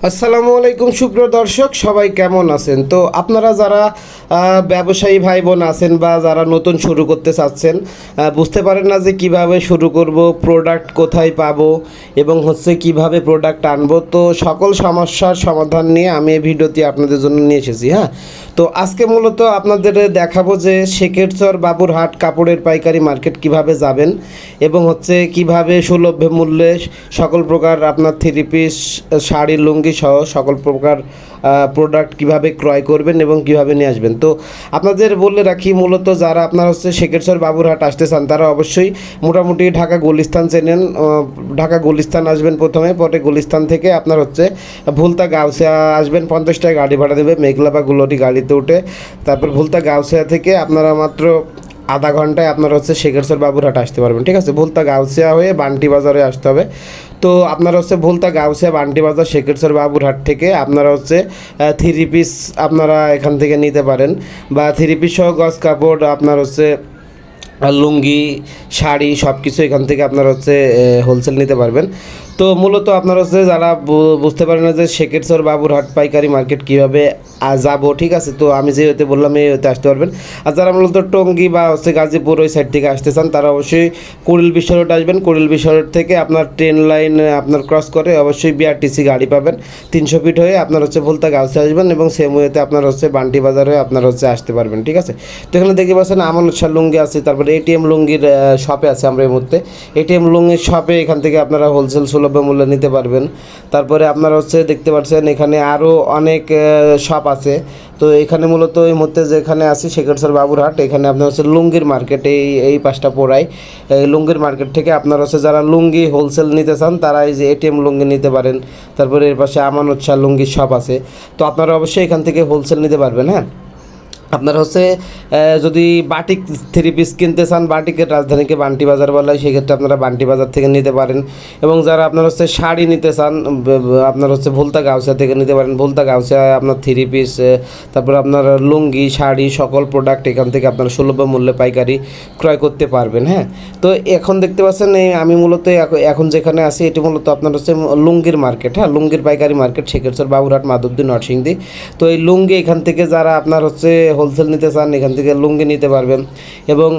আসসালামু আলাইকুম, সুপ্রিয় দর্শক, সবাই কেমন আছেন? তো আপনারা যারা ব্যবসায়ী ভাই বোন আছেন বা যারা নতুন শুরু করতে চাচ্ছেন বুঝতে পারেন না যে কীভাবে শুরু করব প্রোডাক্ট কোথায় পাবো এবং হচ্ছে কীভাবে প্রোডাক্ট আনব। তো সকল সমস্যার সমাধান নিয়ে আমি এই ভিডিওটি আপনাদের জন্য নিয়ে এসেছি হ্যাঁ? তো আজকে মূলত আপনাদের দেখাবো যে শেখেরচর বাবুরহাট কাপড়ের পাইকারি মার্কেট কীভাবে যাবেন এবং হচ্ছে কীভাবে সুলভ মূল্যে সকল প্রকার আপনার থ্রি পিস শাড়ি লুঙ্গি সহ সকল প্রকার প্রোডাক্ট কীভাবে ক্রয় করবেন এবং কীভাবে নিয়ে আসবেন। তো আপনাদের বলে রাখি মূলত যারা আপনার হচ্ছে শেখেরচর বাবুরহাট আসতে চান, তারা অবশ্যই মোটামুটি ঢাকা গুলিস্তান চেনেন ঢাকা গুলিস্তান আসবেন প্রথমে, পরে গুলিস্তান থেকে আপনার হচ্ছে ভুলতা গাউসিয়া আসবেন পঞ্চাশ টাকা গাড়ি ভাড়া দেবে, মেঘলা বা গুলোটি গাড়িতে উঠে, তারপর ভুলতা গাউসিয়া থেকে আপনারা মাত্র আধা ঘন্টায় আপনার হচ্ছে শেখেরচর বাবুরহাট আসতে পারবেন, ঠিক আছে? ভুলতা গাউসিয়া হয়ে বান্টি বাজারে আসতে হবে। তো আপনারা হচ্ছে ভুলতা গাউসিয়া, বান্টি বাজার শেখেরচর বাবুরহাট থেকে আপনারা হচ্ছে থ্রি পিস আপনারা এখান থেকে নিতে পারেন বা থ্রি পিস সহ গজ কাপড়, আপনার হচ্ছে লুঙ্গি, শাড়ি সব কিছু এখান থেকে আপনারা হচ্ছে হোলসেল নিতে পারবেন। তো মূলত আপনারা হচ্ছে যারা বুঝতে পারেন না যে শেখেরচর বাবুরহাট পাইকারি মার্কেট কীভাবে যাব, ঠিক আছে? তো আমি যে হতে বললাম, এই হতে আসতে পারবেন। আর যারা মূলত টঙ্গি বা হচ্ছে গাজীপুর ওই সাইড থেকে আসতে চান, তারা অবশ্যই কুড়িল বিশ্ব রোড আসবেন। কুড়িল বিশ্ব রোড থেকে আপনার ট্রেন লাইন আপনার ক্রস করে অবশ্যই বিআরটিসি গাড়ি পাবেন। তিনশো ফিট হয়ে আপনার হচ্ছে ভুলতা গাউসে আসবেন এবং সেম ওয়েতে আপনার হচ্ছে বান্টি বাজার হয়ে আপনার হচ্ছে আসতে পারবেন, ঠিক আছে? তো এখানে দেখতে পাচ্ছেন আমন উৎসাহ লুঙ্গি আছে, তারপরে এটিএম লুঙ্গির শপে আছে আমরা এই মুহূর্তে। এটিএম লুঙ্গির শপে এখান থেকে আপনারা হোলসেল সুলভ মূল্যে নিতে পারবেন। তারপরে আপনারা হচ্ছে দেখতে পাচ্ছেন এখানে আরও অনেক শপ আছে। তো এখানে মূলত এই মুহূর্তে যেখানে আছি শেখরসর বাবুরহাট। এখানে আপনার হচ্ছে লুঙ্গির মার্কেট এই এই পাঁচটা পোড়াই এই লুঙ্গির মার্কেট থেকে আপনার হচ্ছে যারা লুঙ্গি হোলসেল নিতে চান, তারা এই যে এটিএম লুঙ্গি নিতে পারেন। তারপরে এর পাশে আমানত শাহ লুঙ্গির শপ আছে। তো আপনারা অবশ্যই এখান থেকে হোলসেল নিতে পারবেন হ্যাঁ? আপনার হচ্ছে যদি বাটিক থ্রি পিস কিনতে চান, বাটিকের রাজধানীকে বান্টি বাজার বলা হয় সেক্ষেত্রে আপনারা বান্টি বাজার থেকে নিতে পারেন। এবং যারা আপনার হচ্ছে শাড়ি নিতে চান আপনার হচ্ছে ভুলতা গাউসিয়া থেকে নিতে পারেন। ভুলতা গাউসিয়া, আপনার থ্রি পিস তারপর আপনার লুঙ্গি, শাড়ি, সকল প্রোডাক্ট এখান থেকে আপনার সুলভ মূল্যে পাইকারি ক্রয় করতে পারবেন হ্যাঁ? তো এখন দেখতে পাচ্ছেন, এই আমি মূলত এখন যেখানে আছি, এটি মূলত আপনার হচ্ছে লুঙ্গির মার্কেট হ্যাঁ? লুঙ্গির পাইকারি মার্কেট শেখেরচর বাবুরহাট, মাধবদী, নরসিংদী। তো এই লুঙ্গি এখান থেকে যারা আপনার হচ্ছে হোলসেল নিতে চান, এখান থেকে লুঙ্গি নিতে পারবেন। এবং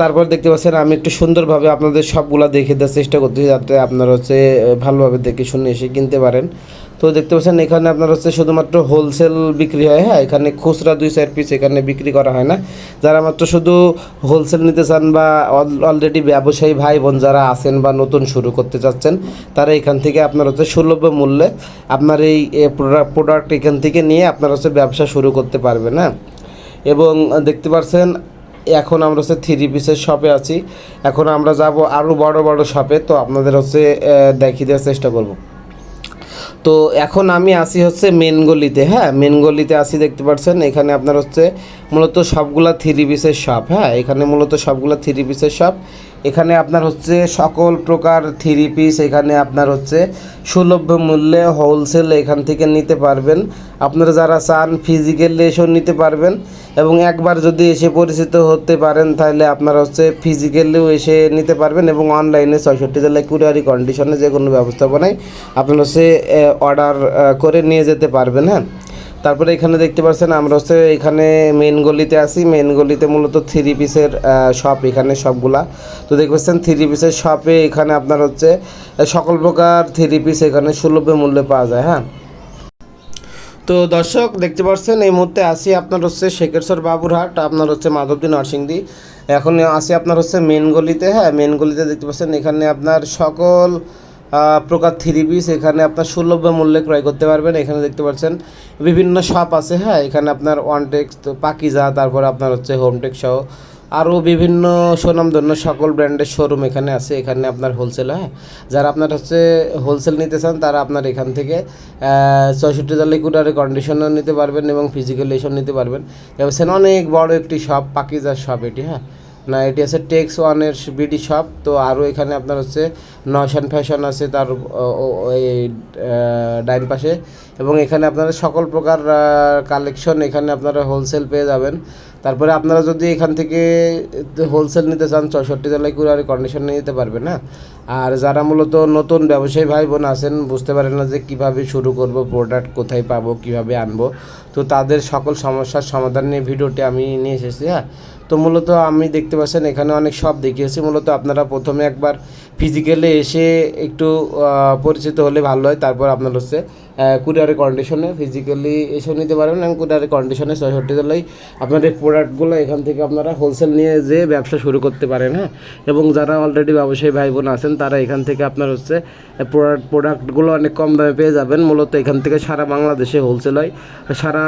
তারপর দেখতে পাচ্ছেন আমি একটু সুন্দরভাবে আপনাদের সবগুলো দেখে দেওয়ার চেষ্টা করতেছি যাতে আপনারা হচ্ছে ভালোভাবে দেখে শুনে এসে কিনতে পারেন। তো দেখতে পাচ্ছেন এখানে আপনার হচ্ছে শুধুমাত্র হোলসেল বিক্রি হয় হ্যাঁ? এখানে খুচরা দুই চার পিস এখানে বিক্রি করা হয় না। যারা মাত্র শুধু হোলসেল নিতে চান বা অলরেডি ব্যবসায়ী ভাই বোন যারা আছেন বা নতুন শুরু করতে চাচ্ছেন, তারা এখান থেকে আপনার হচ্ছে সুলভ মূল্যে আপনার এই প্রোডাক্ট এখান থেকে নিয়ে আপনার হচ্ছে ব্যবসা শুরু করতে পারবেন হ্যাঁ? এবং দেখতে পাচ্ছেন এখন আমরা হচ্ছে থ্রি পিসের শপে আছি। এখন আমরা যাব আরও বড় বড় শপে তো আপনাদের হচ্ছে দেখিয়ে দেওয়ার চেষ্টা করব। তো এখন আমি আসি হচ্ছে মেন গলিতে হ্যাঁ? মেন গলিতে আসি দেখতে পাচ্ছেন এখানে আপনার হচ্ছে মূলত সবগুলা থ্রি পিসের শপ হ্যাঁ? এখানে মূলত সবগুলা থ্রি পিসের শপ এখানে আপনার হচ্ছে সকল প্রকার থ্রি পিস, এখানে আপনার হচ্ছে সুলভ্য মূল্যে হোলসেল এখান থেকে নিতে পারবেন। আপনারা যারা চান ফিজিক্যালি এসেও নিতে পারবেন এবং একবার যদি এসে পরিচিত হতে পারেন, তাহলে আপনারা হচ্ছে ফিজিক্যালিও এসে নিতে পারবেন এবং অনলাইনে ছয়ষট্টি জেলায় কুরিয়ারি কন্ডিশনে যে কোনো ব্যবস্থাপনায় আপনারা হচ্ছে অর্ডার করে নিয়ে যেতে পারবেন হ্যাঁ? তারপরে এখানে দেখতে পাচ্ছেন আমরা হচ্ছে এখানে মেন গলিতে আছি। মেন গলিতে মূলত থ্রি পিসের শপ এখানে সবগুলা। তো দেখতে পাচ্ছেন থ্রি পিসের শপে এখানে আপনার হচ্ছে সকল প্রকার থ্রি পিস এখানে সুলভ মূল্যে পাওয়া যায় হ্যাঁ? তো দর্শক, দেখতে পাচ্ছেন এই মুহূর্তে আসি আপনার হচ্ছে শেখেশ্বর বাবুরহাট, আপনার হচ্ছে মাধবদী, নরসিংদী। এখন আসি আপনার হচ্ছে মেন গলিতে হ্যাঁ? মেন গলিতে দেখতে পাচ্ছেন, এখানে আপনার সকল প্রকার থ্রি পিস, এখানে আপনার সুলভ মূল্যে ক্রয় করতে পারবেন। এখানে দেখতে পাচ্ছেন, বিভিন্ন শপ আছে হ্যাঁ? এখানে আপনার ওয়ানটেক্স পাকিজা তারপর আপনার হচ্ছে হোমটেক্স সহ আরও বিভিন্ন সুনামধন্য সকল ব্র্যান্ডের শোরুম এখানে আছে। এখানে আপনার হোলসেল হ্যাঁ? যারা আপনার হচ্ছে হোলসেল নিতে চান, তারা আপনার এখান থেকে চৌষট্টি হাজার লিকুইডারে কন্ডিশনার নিতে পারবেন এবং ফিজিক্যাল এসব নিতে পারবেন। এবার অনেক বড় একটি শপ পাকিজার শপ এটি হ্যাঁ? না, এটি আছে টেক্স ওয়ানের বিডি শপ তো আরও এখানে আপনার হচ্ছে নশন ফ্যাশন আছে তার এই ডাইন পাশে। এবং এখানে আপনারা সকল প্রকার কালেকশন এখানে আপনারা হোলসেল পেয়ে যাবেন। তারপরে আপনারা যদি এখান থেকে হোলসেল নিতে চান চৌষট্টি জেলায় কুরিয়ারে কন্ডিশন নিয়ে নিতে পারবেন, না? আর যারা মূলত নতুন ব্যবসায়ী ভাই বোন আছেন, বুঝতে পারেন না যে কীভাবে শুরু করব প্রোডাক্ট কোথায় পাবো, কীভাবে আনব। তো তাদের সকল সমস্যার সমাধান নিয়ে ভিডিওটি আমি নিয়ে এসেছি হ্যাঁ? তো মূলত আমি দেখতে পাচ্ছেন, এখানে অনেক সব দেখিয়েছি। মূলত আপনারা প্রথমে একবার ফিজিক্যালি এসে একটু পরিচিত হলে ভালো হয়। তারপর আপনার হচ্ছে কুরিয়ারের কন্ডিশনে ফিজিক্যালি এসেও নিতে পারবেন এবং কুরিয়ারের কন্ডিশনে ছয়ষট্টি জেলায় আপনাদের প্রোডাক্টগুলো এখান থেকে আপনারা হোলসেল নিয়ে যে ব্যবসা শুরু করতে পারেন হ্যাঁ? এবং যারা অলরেডি ব্যবসায়ী ভাই বোন আছেন, তারা এখান থেকে আপনার হচ্ছে প্রোডাক্ট প্রোডাক্টগুলো অনেক কম দামে পেয়ে যাবেন। মূলত এখান থেকে সারা বাংলাদেশে হোলসেল হয়। সারা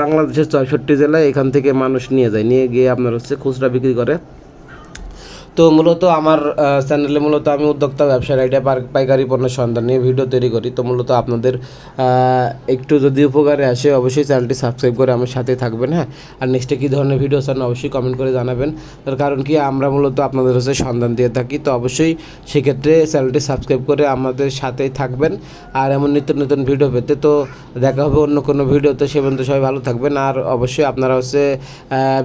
বাংলাদেশের ছয়ষট্টি জেলায় এখান থেকে মানুষ নিয়ে যায়। নিয়ে গিয়ে আপনার হচ্ছে খুচরা বিক্রি করে। তো মূলত আমার চ্যানেলে মূলত আমি উদ্যোক্তা ব্যবসার আইডিয়া পাইকারি পণ্যের সন্ধান নিয়ে ভিডিও তৈরি করি। তো মূলত আপনাদের একটু যদি উপকারে আসে অবশ্যই চ্যানেলটি সাবস্ক্রাইব করে আমার সাথে থাকবেন হ্যাঁ? আর নেক্সটে কী ধরনের ভিডিও চান অবশ্যই কমেন্ট করে জানাবেন। তার কারণ কি, আমরা মূলত আপনাদের হচ্ছে সন্ধান দিয়ে থাকি। তো অবশ্যই সেক্ষেত্রে চ্যানেলটি সাবস্ক্রাইব করে আমাদের সাথেই থাকবেন। আর এমন নিত্য নতুন ভিডিও পেতে তো দেখা হবে অন্য কোনো ভিডিওতে সে পর্যন্ত সবাই ভালো থাকবেন। আর অবশ্যই আপনারা হচ্ছে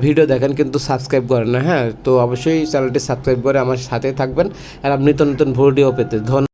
ভিডিও দেখেন কিন্তু সাবস্ক্রাইব করেন না হ্যাঁ? তো অবশ্যই চ্যানেলটি সাবস্ক্রাইব করে আমার সাথে থাকবেন আর আপনি নিত্য নতুন ভিডিও পেতে ধন্যবাদ।